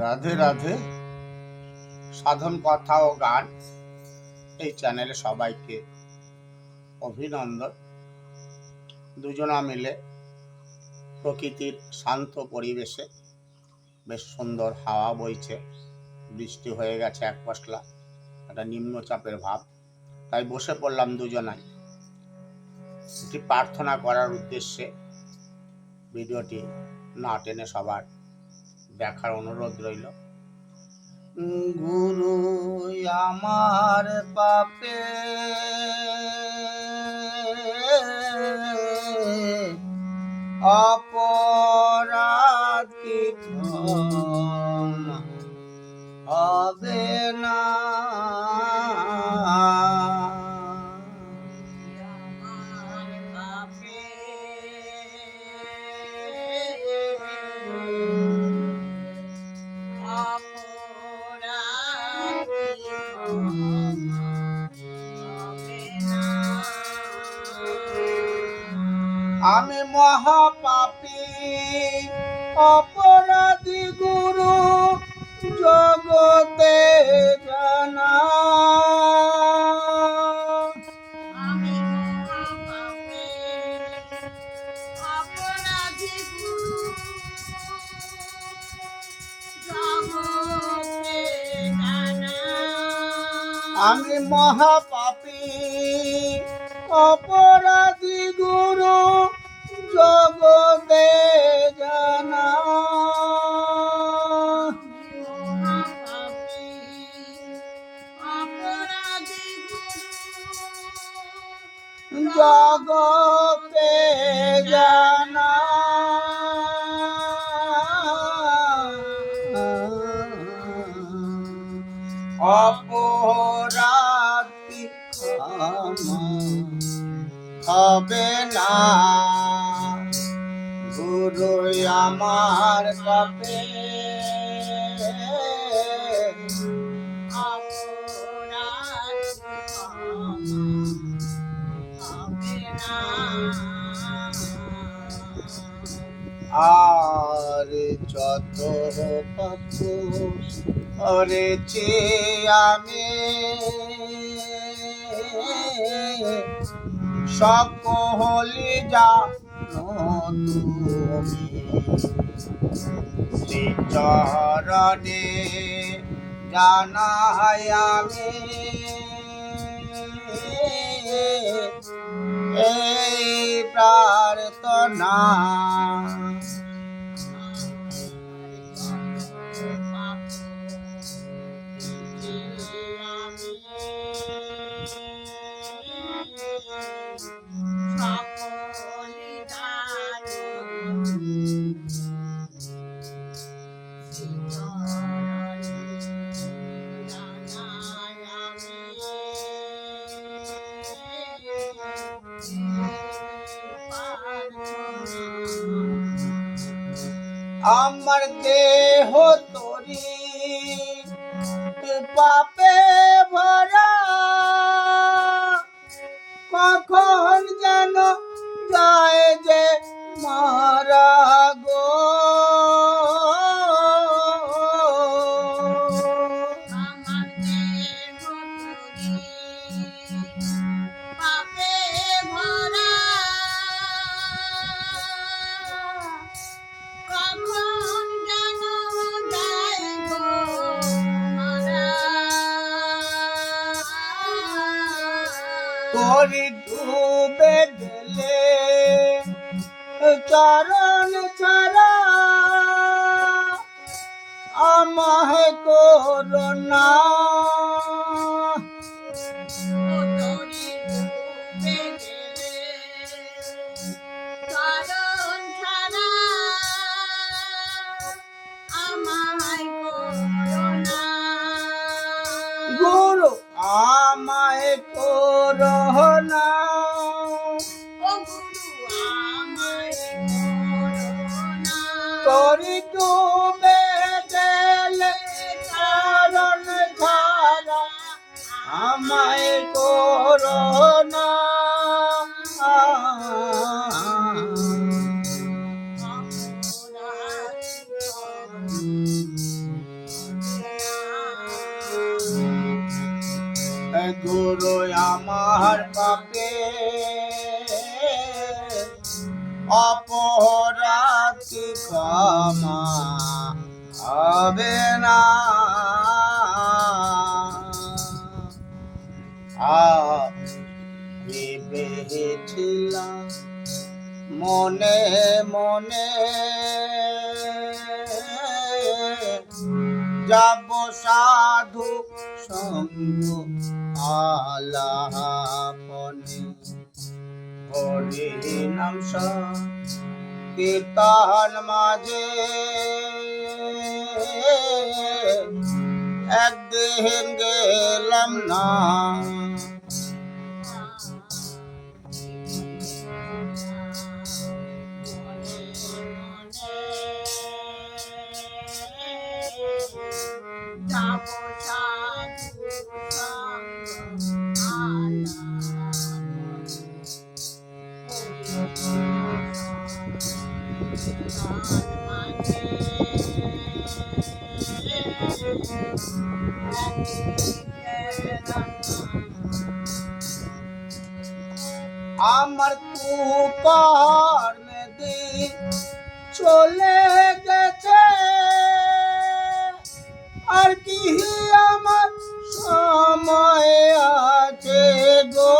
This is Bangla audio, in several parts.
রাধে রাধে। সাধন কথা ও গান এই চ্যানেলে সবাইকে অভিনন্দন। দুজনা মিলে প্রকৃতির শান্ত পরিবেশে বেশ সুন্দর হাওয়া বইছে। বৃষ্টি হয়ে গেছে এক পশলা, একটা নিম্নচাপের ভাব। তাই বসে পড়লাম দুজনাই। একটি প্রার্থনা করার উদ্দেশ্যে ভিডিওটি না টেনে সবার দেখার অনুরোধ রইল। গুরু আমার পাপে। অপরাধ হবে না। আমি মহাপাপী অপরাধী আমি মহাপাপী অপরাধী গুরু জগতে জানা। জগতে জানা। হবে না। গুরু আমার কাপে আর যত পাপ করেছি আমি সকলি তুমি শ্রীচরণে জানাই আমি। এই প্রার্থনা পাপে আমায় করোনা গুরু আমায় করোনা গুরু আমার পাপে। অপরাধ ক্ষমা হবে না। মনে মনে যাব সাধু সঙ্গ আলাপনে হরি নাম কীর্তন মাঝে একদিন গেলাম না। আমার কুপার দিন চলে গেছে। আর কি আমার সময় আছে গো?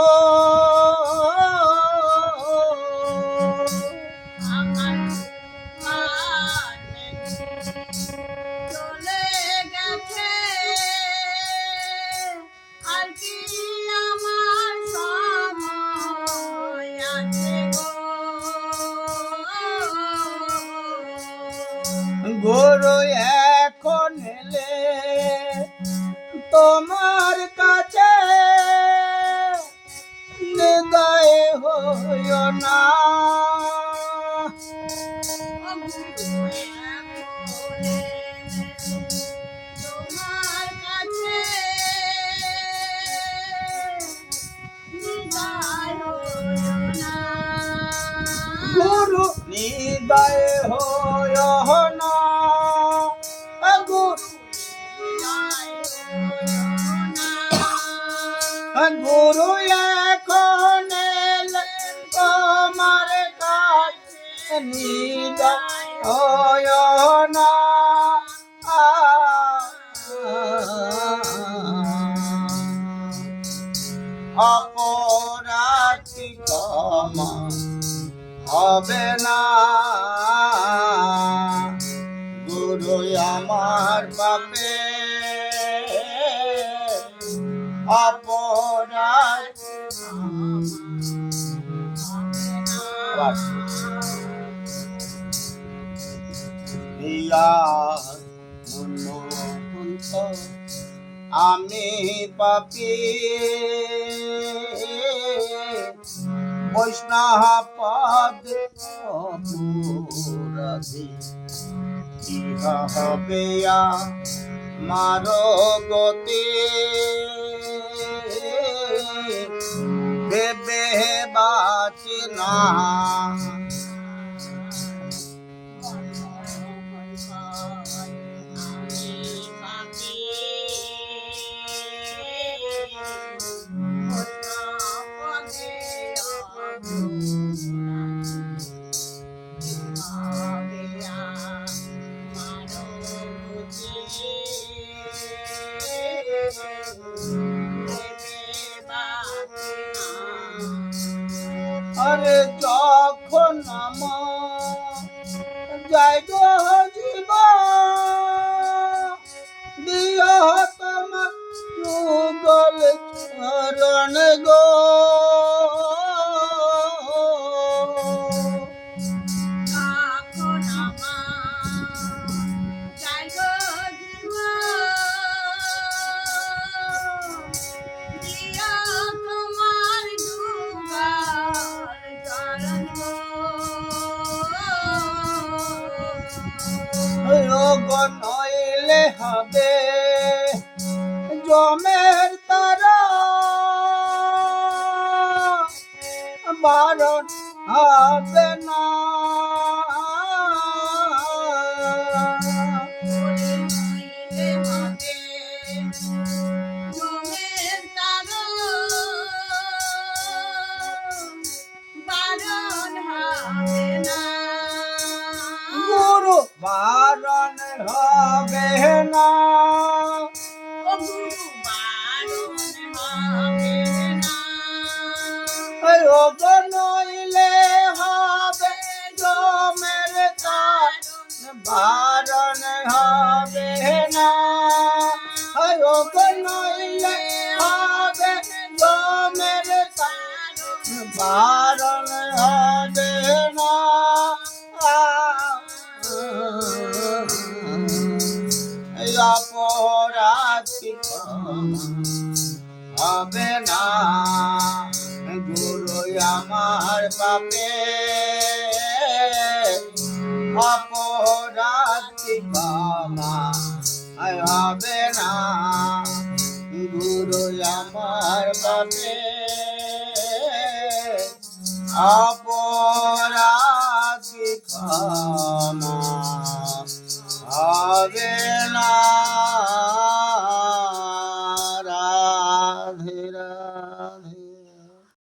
হইও না। কাছে নিদয় হইও না অপরাধ ক্ষমা হবে না। গুরু আমার বাপে অপরাধ আবার। ইয়া মনোহন্ত আমি পাপি বৈষ্ণব পদ অপরাধী ইহা মারো গতি ভেবে বাঁচি না পারণ হবে অপরাধী বাবা হবে না। গুরু আমার বাবে অপরাধী